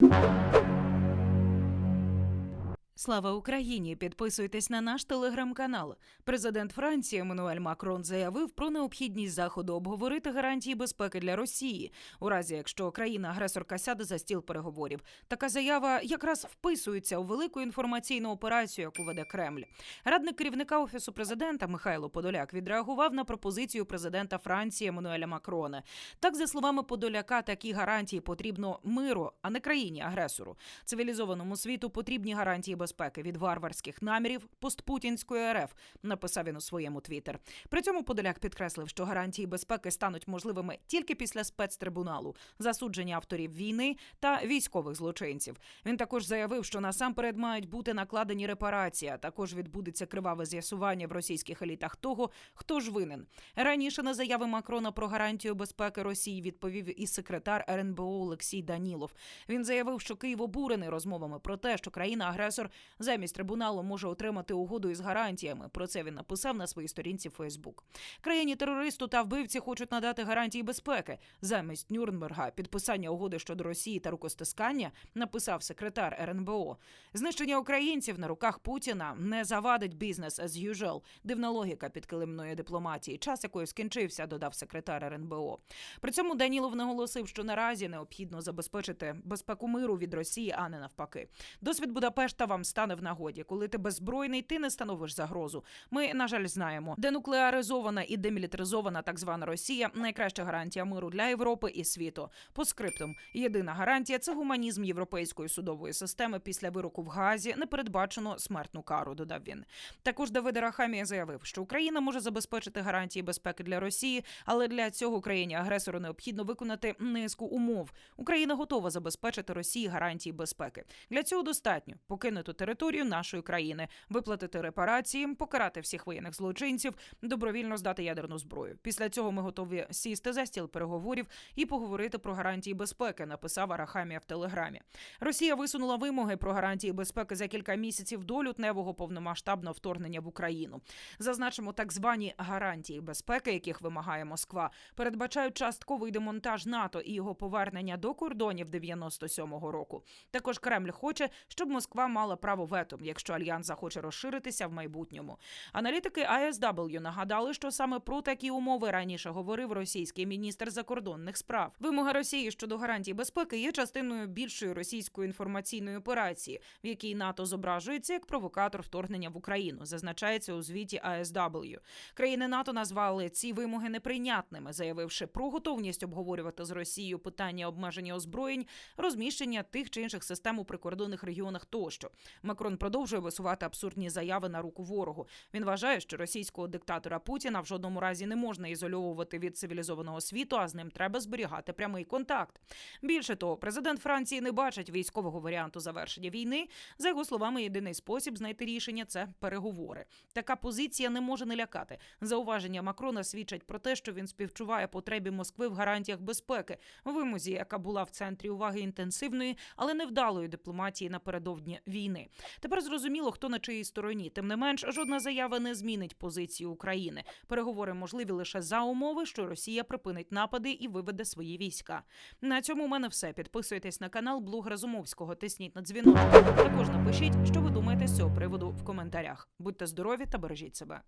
you. Слава Україні! Підписуйтесь на наш телеграм-канал. Президент Франції Еммануель Макрон заявив про необхідність заходу обговорити гарантії безпеки для Росії, у разі якщо країна-агресорка сяде за стіл переговорів. Така заява якраз вписується у велику інформаційну операцію, яку веде Кремль. Радник керівника офісу президента Михайло Подоляк відреагував на пропозицію президента Франції Еммануеля Макрона. Так, за словами Подоляка, такі гарантії потрібно миру, а не країні агресору. Цивілізованому світу потрібні гарантії безпеки від варварських намірів постпутінської РФ, написав він у своєму твіттер. При цьому Подоляк підкреслив, що гарантії безпеки стануть можливими тільки після спецтрибуналу, засудження авторів війни та військових злочинців. Він також заявив, що насамперед мають бути накладені репарації. а Також відбудеться криваве з'ясування в російських елітах того, хто ж винен. Раніше на заяви Макрона про гарантію безпеки Росії відповів і секретар РНБО Олексій Данілов. Він заявив, що Київ обурений розмовами про те, що країна-агресор замість трибуналу може отримати угоду із гарантіями. Про це він написав на своїй сторінці Фейсбук. Країні терористу та вбивці хочуть надати гарантії безпеки замість Нюрнберга. Підписання угоди щодо Росії та рукостискання написав секретар РНБО. Знищення українців на руках Путіна не завадить бізнес as usual. Дивна логіка підкилимної дипломатії, час якої скінчився, додав секретар РНБО. При цьому Данілов наголосив, що наразі необхідно забезпечити безпеку миру від Росії, а не навпаки. Досвід Будапешта вам стане в нагоді. Коли ти беззбройний, ти не становиш загрозу. Ми, на жаль, знаємо, денуклеаризована і демілітаризована так звана Росія найкраща гарантія миру для Європи і світу. По скриптум, єдина гарантія це гуманізм європейської судової системи після вироку в Газі не передбачено смертну кару. Додав він. Також Давид Арахамія заявив, що Україна може забезпечити гарантії безпеки для Росії, але для цього країні агресору необхідно виконати низку умов. Україна готова забезпечити Росії гарантії безпеки. Для цього достатньо покинути територію нашої країни, виплатити репарації, покарати всіх воєнних злочинців, добровільно здати ядерну зброю. Після цього ми готові сісти за стіл переговорів і поговорити про гарантії безпеки. Написав Арахамія в телеграмі. Росія висунула вимоги про гарантії безпеки за кілька місяців до лютневого повномасштабного вторгнення в Україну. Зазначимо, так звані гарантії безпеки, яких вимагає Москва, передбачають частковий демонтаж НАТО і його повернення до кордонів 97-го року. Також Кремль хоче, щоб Москва мала право вето, якщо альянс захоче розширитися в майбутньому. Аналітики ISW нагадали, що саме про такі умови раніше говорив російський міністр закордонних справ. Вимога Росії щодо гарантій безпеки є частиною більшої російської інформаційної операції, в якій НАТО зображується як провокатор вторгнення в Україну. Зазначається у звіті ISW. Країни НАТО назвали ці вимоги неприйнятними, заявивши про готовність обговорювати з Росією питання обмеження озброєнь, розміщення тих чи інших систем у прикордонних регіонах тощо. Макрон продовжує висувати абсурдні заяви на руку ворогу. Він вважає, що російського диктатора Путіна в жодному разі не можна ізольовувати від цивілізованого світу, а з ним треба зберігати прямий контакт. Більше того, президент Франції не бачить військового варіанту завершення війни. За його словами, єдиний спосіб знайти рішення це переговори. Така позиція не може не лякати. Зауваження Макрона свідчать про те, що він співчуває потребі Москви в гарантіях безпеки, вимозі, яка була в центрі уваги інтенсивної, але невдалої дипломатії напередодні війни. Тепер зрозуміло, хто на чиїй стороні. Тим не менш, жодна заява не змінить позицію України. Переговори можливі лише за умови, що Росія припинить напади і виведе свої війська. На цьому у мене все. Підписуйтесь на канал Блуг Разумовського. Тисніть на дзвінок. Також напишіть, що ви думаєте з цього приводу в коментарях. Будьте здорові та бережіть себе.